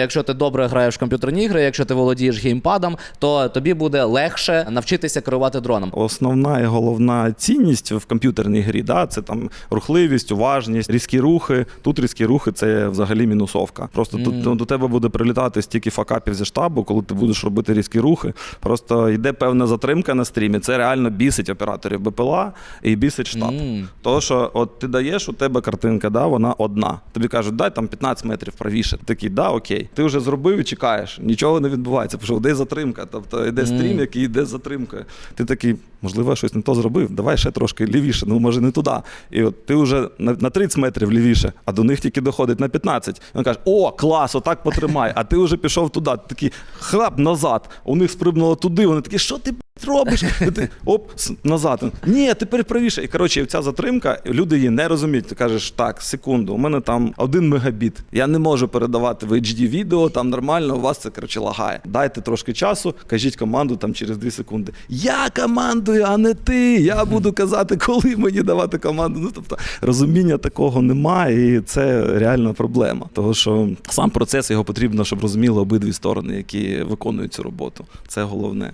Якщо ти добре граєш в комп'ютерні ігри, якщо ти володієш геймпадом, то тобі буде легше навчитися керувати дроном. Основна і головна цінність в комп'ютерній грі, да, це там рухливість, уважність, різкі рухи. Тут різкі рухи це взагалі мінусовка. Просто тут до тебе буде прилітати стільки факапів зі штабу, коли ти будеш робити різкі рухи. Просто йде певна затримка на стрімі. Це реально бісить операторів БПЛА і бісить штаб. Мгм. То, що от ти даєш, у тебе картинка, да, вона одна. Тобі кажуть, дай там 15 метрів правіше. Такий, да, окей. Ти вже зробив і чекаєш. Нічого не відбувається, тому що йде затримка. Тобто йде стрім, який йде затримка. затримкою. Ти такий, можливо, щось не то зробив. Давай ще трошки лівіше, ну може не туди. І от ти вже на, на 30 метрів лівіше, а до них тільки доходить на 15. Він каже: О, клас, отак потримай. А ти вже пішов туди. Ти такий хлап назад. У них сприбнуло туди. Вони такі, що ти робиш? Ти оп, назад. Ні, тепер правіше. І коротше, ця затримка, люди її не розуміють. Ти кажеш, так, секунду, у мене там один мегабіт. Я не можу передавати в HD відео, там нормально, у вас це коротше лагає. Дайте трошки часу, кажіть команду там через 2 секунди. Я командую, а не ти. Я буду казати, коли мені давати команду. Ну тобто розуміння такого немає, і це реальна проблема. Тому що сам процес його потрібно, щоб розуміли обидві сторони, які виконують цю роботу. Це головне.